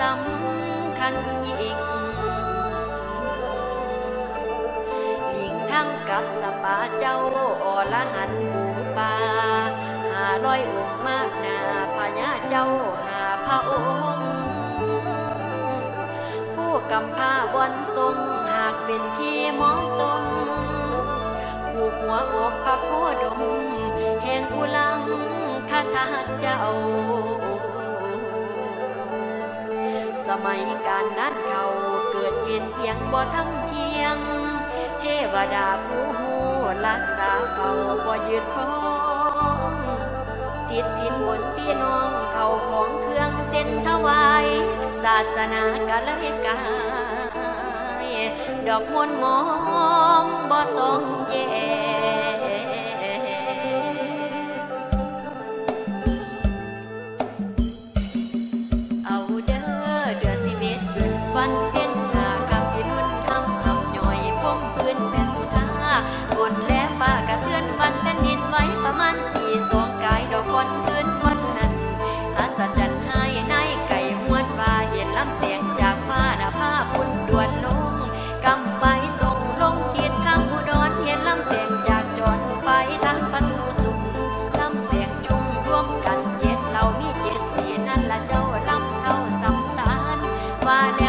สำคัญยิ่งหลีกทางกัดสปาเจ้าอละหันบูปาหาร้อยองมากนาพญาเจ้าหาพระองค์ ผู้กำพาวันทรงหากเป็นขี้มองทรงผูกหัวอกพระโคดม แห่งอุลังคาถาเจ้า สมัยการนั้นเขาเกิดเย็นเอียงบ่ทำเทียง เทวดาผู้หูรักษาเฝ้าบ่ยืดคองติดสินบนพี่น้องเขาของเครื่องเส้นถวาย ศาสนากะเลยกายดอกมนมองบ่สองเจ va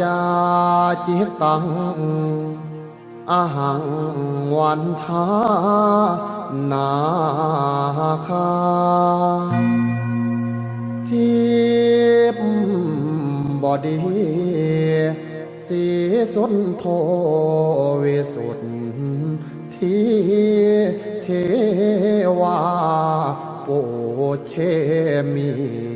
าวาจาจิตตังอาหังวันทานาคาทิพบดีสีสุนโทวิสุทธิเทวาโปเชมี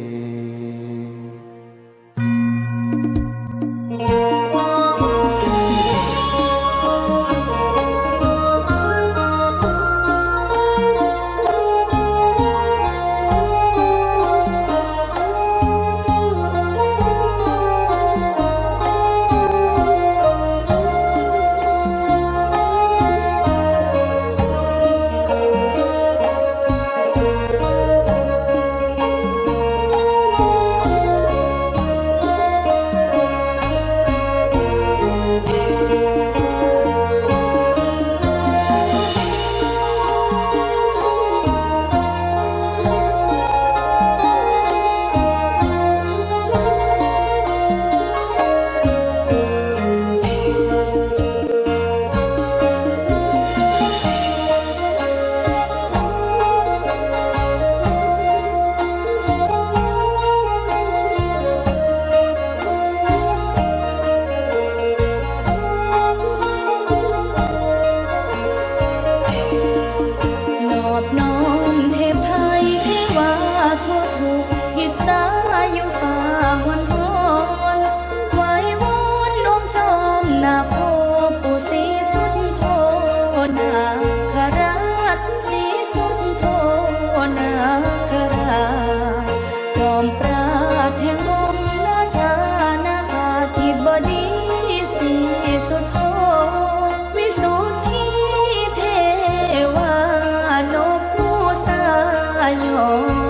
i'm nhỏ